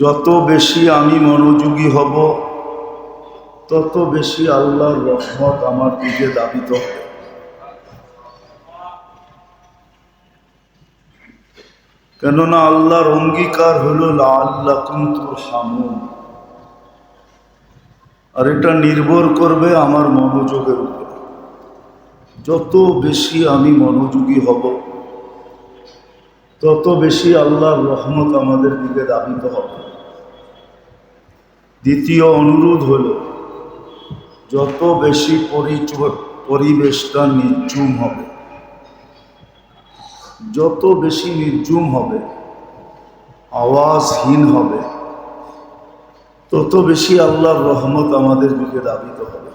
যত বেশি আমি মনোযোগী হব, তত বেশি আল্লাহর রহমত আমার দিকে দাবিত হবে। কেননা আল্লাহর অঙ্গীকার হল আল্লাহ কুন্তুর হামুন আর এটা নির্ভর করবে আমার মনোযোগের উপর। যত বেশি আমি মনোযোগী হব, তত বেশি আল্লাহর রহমত আমাদের দিকে দাবিত হবে। দ্বিতীয় অনুরোধ হল, যত বেশি পরিবেশটা নির্জুম হবে, যত বেশি নির্জুম হবে, আওয়াজহীন হবে, তত বেশি আল্লাহর রহমত আমাদের দিকে দাবিত হবে।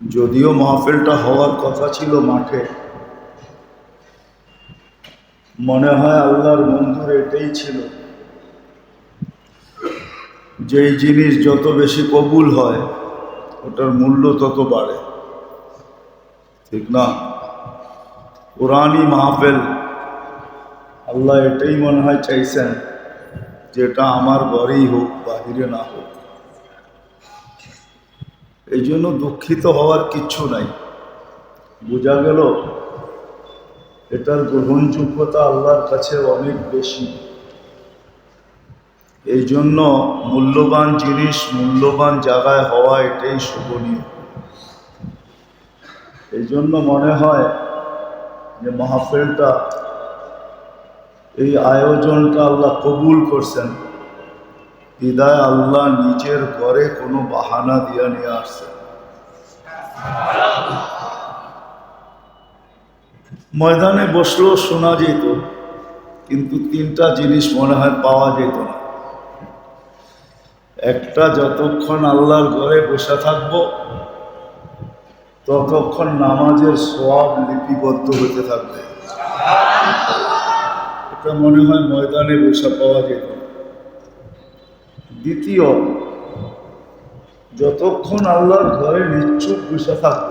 যদিও মাহফিলটা হওয়ার কথা ছিল মাঠে, মনে হয় আল্লাহর মঞ্জুর এটাই ছিল। যেই জিনিস যত বেশি কবুল হয়, ওটার মূল্য তত বাড়ে। ঠিক না? কোরআনই মাহফেল। আল্লাহ এটাই মনে হয় চাইছেন যেটা আমার ঘরেই হোক, বাহিরে না হোক। এই জন্য দুঃখিত হওয়ার কিচ্ছু নাই। বোঝা গেল? এটার গ্রহণযোগ্যতা আল্লাহর কাছে অনেক বেশি। এই জন্য মূল্যবান জিনিস মূল্যবান জায়গায় হওয়া এটাই শোভনীয়। এই জন্য মনে হয় যে মাহফিলটা, এই আয়োজনটা আল্লাহ কবুল করছেন। হৃদয় আল্লাহ নিজের ঘরে কোনো বাহানা দিয়া নিয়ে আসছেন। ময়দানে বসলেও শোনা যেত, কিন্তু তিনটা জিনিস মনে হয় পাওয়া যেত না। একটা যতক্ষণ আল্লাহর ঘরে বসে থাকব, ততক্ষণ নামাজের সব লিপিবদ্ধ হতে থাকবে। এটা মনে হয় ময়দানে বসে পাওয়া যেত। দ্বিতীয়, যতক্ষণ আল্লাহর ঘরে নিশ্চুপ বসে থাকব,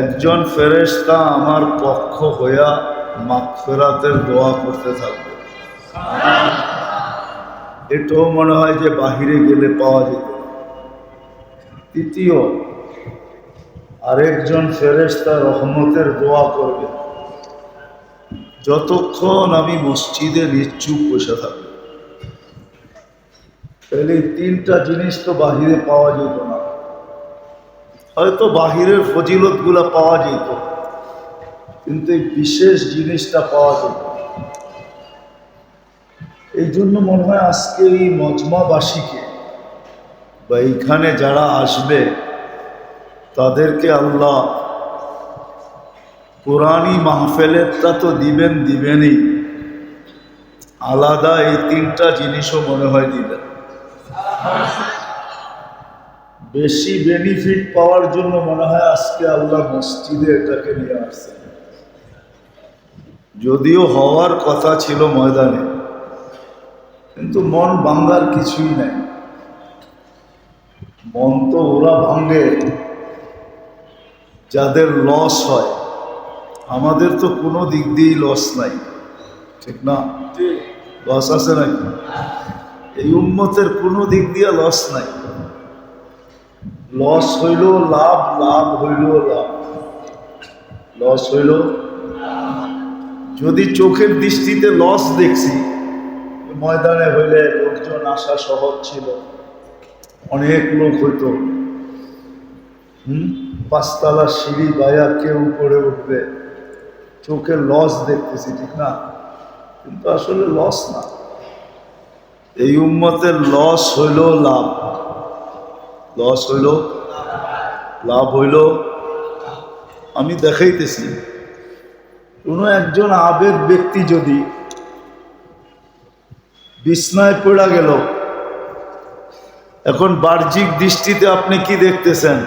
একজন ফেরেশতা আমার পক্ষ হইয়া মাগফিরাতের দোয়া করতে থাকবে। এটাও মনে হয় যে বাহিরে গেলে পাওয়া যেত। তৃতীয়, আরেকজন ফেরেশতা রহমতের দোয়া করবে। যতক্ষণ আমি মসজিদে নিশ্চুপ বসে থাকব। তাহলে এই তিনটা জিনিস তো বাহিরে পাওয়া যেত না। হয়তো বাহিরের ফজিলতগুলো পাওয়া যেত, কিন্তু এই বিশেষ জিনিসটা পাওয়া যেত। এই জন্য মনে হয় আজকে এই মজমাবাসীকে বা এইখানে যারা আসবে, তাদেরকে আল্লাহ কোরআনই মাহফেলেরটা তো দিবেন দিবেনই। আলাদা এই তিনটা জিনিসও মনে হয় দিবেন। বেশি বেনিফিট পাওয়ার জন্য মনে হয় আজকে আল্লাহ মসজিদে এটাকে নিয়ে আসছেন। যদিও হওয়ার কথা ছিল ময়দানে কিন্তু মন ভাঙ্গার কিছুই নাই। মন তো ওরা ভাঙ্গে যাদের লস হয়। আমাদের তো কোনো দিক দিয়েই লস নাই ঠিক না? লস আছে নাকি? এই উন্মতের কোনো দিক দিয়ে লস নাই। লস হইল লাভ লাভ হইল লাভ। লস হইল যদি চোখের দৃষ্টিতে লস দেখছি ময়দানে হইলে লোকজন আসা সহজ ছিল। অনেক লোক হইতো। হুম? পাঁচতলা সিঁড়ি বায়া কেউ উপরে উঠবে। চোখে লস দেখতেছি, ঠিক না? কিন্তু আসলে লস না। এই উম্মতের লস হইল লাভ। লস হইল, লাভ হইল। আমি দেখাইতেছি, কোনো একজন আবেদ ব্যক্তি যদি বিছনায় পড়া গেল। এখন বাহ্যিক দৃষ্টিতে আপনি কি দেখতেছেন?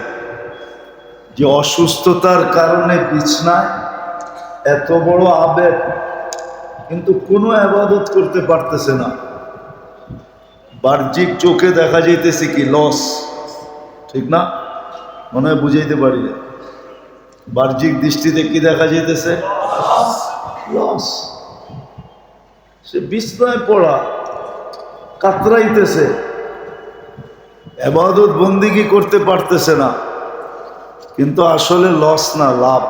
যে অসুস্থতার কারণে বিছনায় এত বড় আবেগ, কিন্তু কোনো আবাদত করতে পারতেছে না। বাহ্যিক চোখে দেখা যাইতেছে কি লস ঠিক না? মনে হয় বুঝাইতে পারি না। বাহ্যিক দৃষ্টিতে কি দেখা যাইতেছে? লস সে বিছনায় পড়া। কাতরাইতেছে। এবাদত বন্দিগি করতে পারতেছে না। কিন্তু আসলে লস না, লাভ।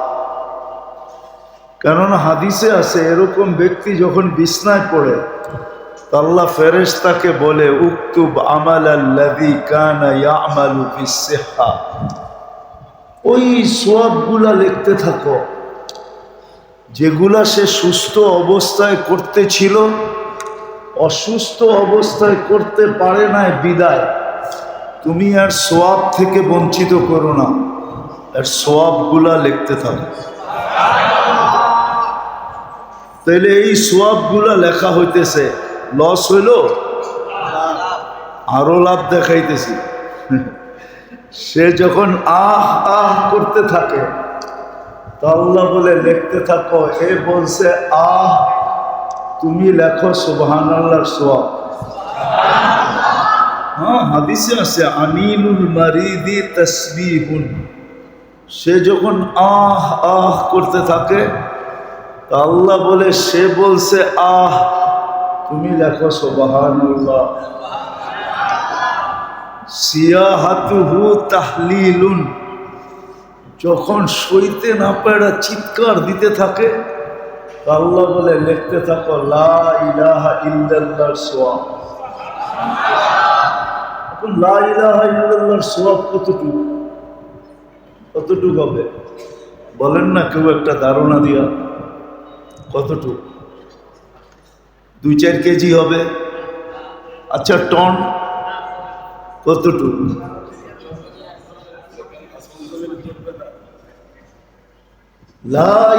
কেননা হাদিসে আছে, এরকম ব্যক্তি যখন বিছনায় পড়ে তো আল্লাহ ফেরেশতাকে বলে, উক্তুব আমাল আল্লাযী কানা ইয়ামালু ফিস-সিহহা ওই সওয়াবগুলা লিখতে থাকো। যেগুলা সে সুস্থ অবস্থায় করতে ছিল অসুস্থ অবস্থায় করতে পারে না বিদায়। তুমি আর সোয়াব থেকে বঞ্চিত করো না। আর সোয়াবগুলা লিখতে থাকো। তাইলে এই সোয়াবগুলা লেখা হইতেছে, লস হইল? আরও লাভ দেখাইতেছি। সে যখন আহ আহ করতে থাকে, তো আল্লাহ বলে, লিখতে থাকো। এ বলছে, আহ তুমি লেখো সুবহান আল্লাহর সোয়াব হ্যাঁ হাদিসে আছে আনিনুল মারিদি তসবিহুন। সে যখন আহ আহ করতে থাকে, তা আল্লাহ বলে, সে বলছে, আহ, তুমি লেখো সুবহানাল্লাহ। সিয়াহাতুহু তাহলিলুন। যখন সইতে না পারা চিৎকার দিতে থাকে তা আল্লাহ বলে, লিখতে থাকো, লা ইলাহা লা ইলাহা কতটুকু? কতটুকু হবে? বলেন না কেউ একটা ধারণা দিয়া। কতটুকু? দুই চার কেজি হবে। আচ্ছা টন? কতটুকু? লাহ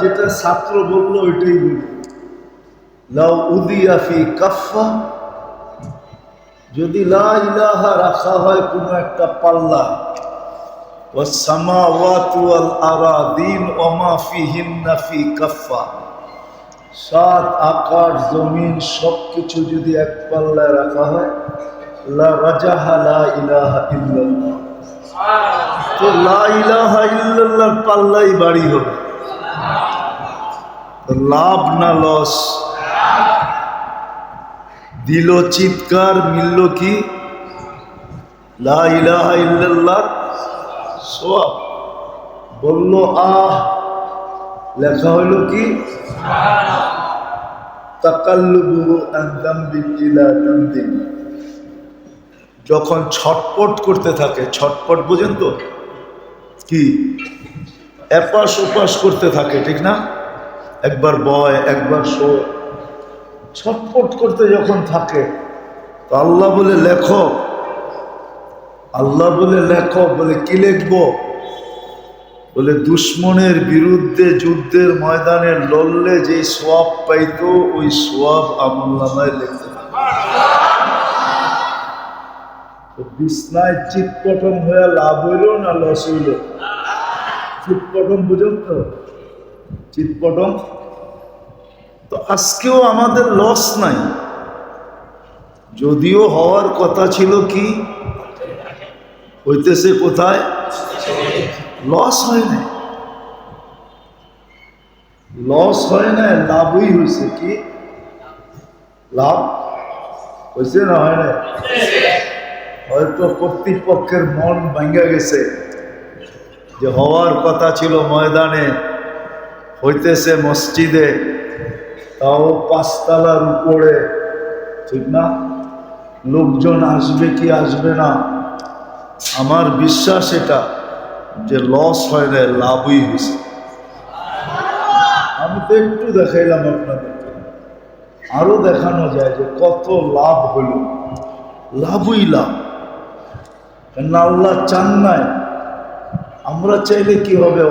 যেটা ছাত্র বলল ওইটাই বলি। উদিয়াফি কাফা যদি লা ইলাহা রাখা হয় কোনো একটা পাল্লা। সাত আকার জমিন সব যদি এক পাল্লায় রাখা হয়, লা রাজাহা লা ইলাহা ইল্লাল্লাহ। তো লা ইলাহা ইল্লাল্লাহর পাল্লাই বাড়ি হবে। লাভ না লস? দিল চিৎকার, মিলল কি? সোয়াব বলল, আহ, লেখা হইল কি? যখন ছটপট করতে থাকে, ছটপট বোঝেন তো? কি? এপাশ ওপাশ করতে থাকে, ঠিক না? একবার বয়, একবার শো ছটফট করতে যখন থাকে, তো আল্লাহ বলে, লেখো। আল্লাহ বলে, লেখো। বলে, কি লিখব? বলে, দুশ্মনের বিরুদ্ধে যুদ্ধের ময়দানে লড়লে যে সোয়াব পাইতো, ওই সোয়াব আমল্লামায় লিখতে বিছনায় চিৎপটম হয়ে লাভ হইল না লস হইল? চিৎপটম বুঝুন তো? চিৎপটম তো আজকেও আমাদের লস নাই। যদিও হওয়ার কথা ছিল কি? হইতেছে কোথায়? লস হয় না লস হয় না লাভই হয়েছে কি? লাভ হয়েছে না হয় না হয়তো কর্তৃপক্ষের মন ভাঙ্গা গেছে। যে হওয়ার কথা ছিল ময়দানে, হইতেছে মসজিদে, তাও পাঁচতলার উপরে। ঠিক না? লোকজন আসবে কি আসবে না? আমার বিশ্বাস এটা যে লস হয় না, লাভই হয়েছে। আমি তো একটু দেখাইলাম আপনাদেরকে আরও দেখানো যায় যে কত লাভ হইল লাভই লাভ। কেন আল্লাহ চান নাই। আমরা চাইলে কি হবে?